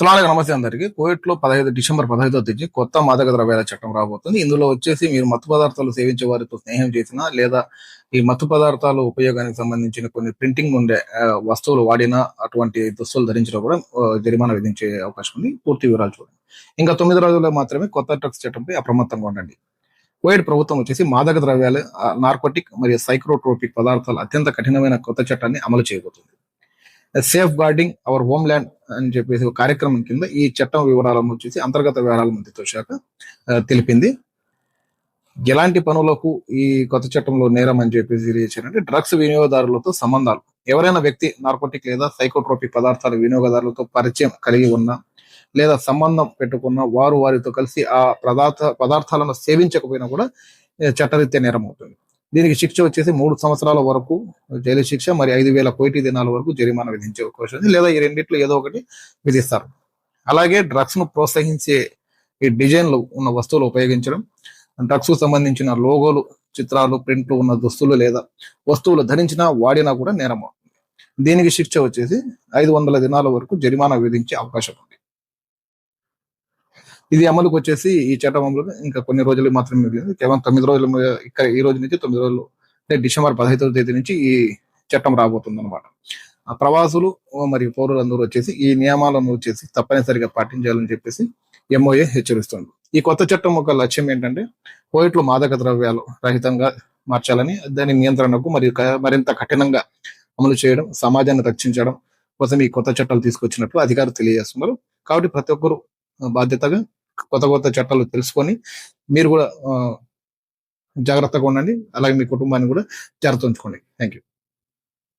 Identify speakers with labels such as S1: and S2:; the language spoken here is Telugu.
S1: సలానికి నమస్తే అందరికి. కోవిడ్లో పదహైదు డిసెంబర్ పదహైదో తేదీ కొత్త మాదక ద్రవ్యాల చట్టం రాబోతుంది. ఇందులో వచ్చేసి మీరు మత్తు పదార్థాలు సేవించే వారితో స్నేహం చేసినా లేదా ఈ మత్తు పదార్థాల ఉపయోగానికి సంబంధించిన కొన్ని ప్రింటింగ్ ఉండే వస్తువులు వాడినా అటువంటి దుస్తులు ధరించడం కూడా జరిమానా విధించే అవకాశం ఉంది. పూర్తి వివరాలు చూడండి. ఇంకా తొమ్మిది రోజుల్లో మాత్రమే కొత్త డ్రగ్స్ చట్టంపై అప్రమత్తంగా ఉండండి. కోవిడ్ ప్రభుత్వం వచ్చేసి మాదక ద్రవ్యాలు నార్కోటిక్ మరియు సైక్రోట్రోపిక్ పదార్థాలు అత్యంత కఠినమైన కొత్త చట్టాన్ని అమలు చేయబోతుంది. Safeguarding our homeland అని చెప్పేసి ఒక కార్యక్రమం కింద ఈ చట్టం వివరాలను వచ్చేసి అంతర్గత వ్యవహారాల మంత్రిత్వ శాఖ తెలిపింది. ఎలాంటి పనులకు ఈ కొత్త చట్టంలో నేరం అని చెప్పేసి తెలియచేయాలంటే డ్రగ్స్ వినియోగదారులతో సంబంధాలు. ఎవరైనా వ్యక్తి నార్కోటిక్ లేదా సైకోట్రోపిక్ పదార్థాల వినియోగదారులతో పరిచయం కలిగి ఉన్న లేదా సంబంధం పెట్టుకున్న వారు వారితో కలిసి ఆ పదార్థ పదార్థాలను సేవించకపోయినా కూడా చట్టరీత్యా నేరం అవుతుంది దీనికి శిక్ష వచ్చేసి మూడు సంవత్సరాల వరకు జైలు శిక్ష మరి ఐదు వేల కోటి దినాల వరకు జరిమానా విధించే అవకాశం ఉంది. లేదా ఈ రెండిట్లో ఏదో ఒకటి విధిస్తారు. అలాగే డ్రగ్స్ను ప్రోత్సహించే ఈ డిజైన్లు ఉన్న వస్తువులు ఉపయోగించడం డ్రగ్స్కు సంబంధించిన లోగోలు చిత్రాలు ప్రింట్లు ఉన్న దుస్తులు లేదా వస్తువులు ధరించినా వాడినా కూడా నేరం దీనికి శిక్ష వచ్చేసి ఐదు వందల దినాల వరకు జరిమానా విధించే అవకాశం ఉంది. ఇది అమలుకు వచ్చేసి ఈ చట్టం అమలు ఇంకా కొన్ని రోజులు మాత్రమే మిగిలింది. కేవలం తొమ్మిది రోజులు ఇక్కడ ఈ రోజు నుంచి తొమ్మిది రోజులు అంటే డిసెంబర్ పదహైదవ తేదీ నుంచి ఈ చట్టం రాబోతుంది అనమాట ప్రవాసులు మరియు పౌరులందరూ వచ్చేసి ఈ నియమాలను వచ్చేసి తప్పనిసరిగా పాటించాలని చెప్పేసి ఎంఓఏ హెచ్చరిస్తుంది. ఈ కొత్త చట్టం ఒక లక్ష్యం ఏంటంటే కోవిడ్లో మాదక ద్రవ్యాలు రహితంగా మార్చాలని దాని నియంత్రణకు మరియు మరింత కఠినంగా అమలు చేయడం సమాజాన్ని రక్షించడం కోసం ఈ కొత్త చట్టాలు తీసుకొచ్చినట్లు అధికారులు తెలియజేస్తున్నారు. కాబట్టి ప్రతి ఒక్కరు బాధ్యతగా కొత్త కొత్త చట్టాలు తెలుసుకొని మీరు కూడా జాగ్రత్తగా ఉండండి. అలాగే మీ కుటుంబాన్ని కూడా జాగ్రత్త ఉంచుకోండి. Thank you